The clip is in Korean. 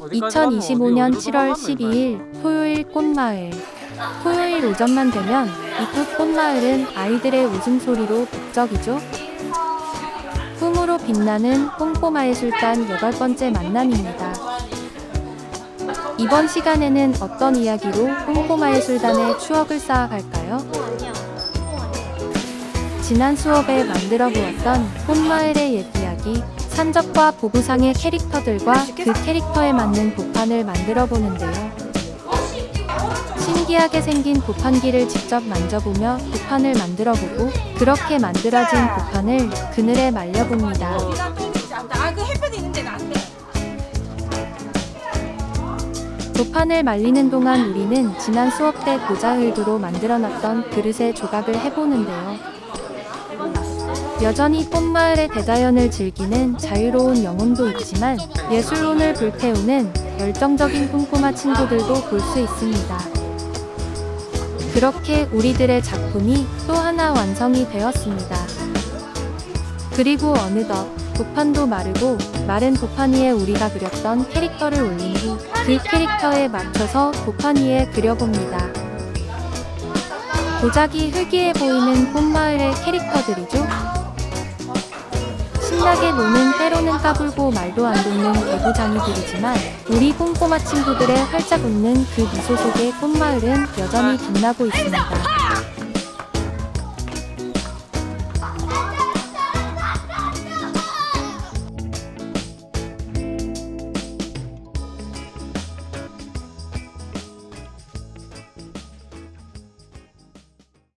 어디까지 가면 어디, 2025년 어디로 7월 들어가면 12일 토요일 꽃마을. 토요일 오전만 되면 이곳 꽃마을은 아이들의 웃음소리로 북적이죠. 꿈으로 빛나는 뽕뽀마의 술단 여덟 번째 만남입니다. 이번 시간에는 어떤 이야기로 뽕뽀마의 술단의 추억을 쌓아갈까요? 지난 수업에 만들어 보았던 꽃마을의 옛 이야기, 산적과 보부상의 캐릭터들과 그 캐릭터에 맞는 보판을 만들어 보는데요. 신기하게 생긴 보판기를 직접 만져보며 보판을 만들어 보고 그렇게 만들어진 보판을 그늘에 말려봅니다. 있는데 나한테 도판을 말리는 동안 우리는 지난 수업 때 고자흙으로 만들어놨던 그릇의 조각을 해보는데요. 여전히 꽃마을의 대자연을 즐기는 자유로운 영혼도 있지만 예술론을 불태우는 열정적인 꼼꼼마 친구들도 볼 수 있습니다. 그렇게 우리들의 작품이 또 하나 완성이 되었습니다. 그리고 어느덧 도판도 마르고 마른 도판 위에 우리가 그렸던 캐릭터를 올린 후 그 캐릭터에 맞춰서 도판 위에 그려봅니다. 도자기 흙위에 보이는 꽃마을의 캐릭터들이죠. 신나게 노는 때로는 까불고 말도 안 듣는 개구장이들이지만 우리 꼼꼼마 친구들의 활짝 웃는 그 미소 속의 꽃마을은 여전히 빛나고 있습니다.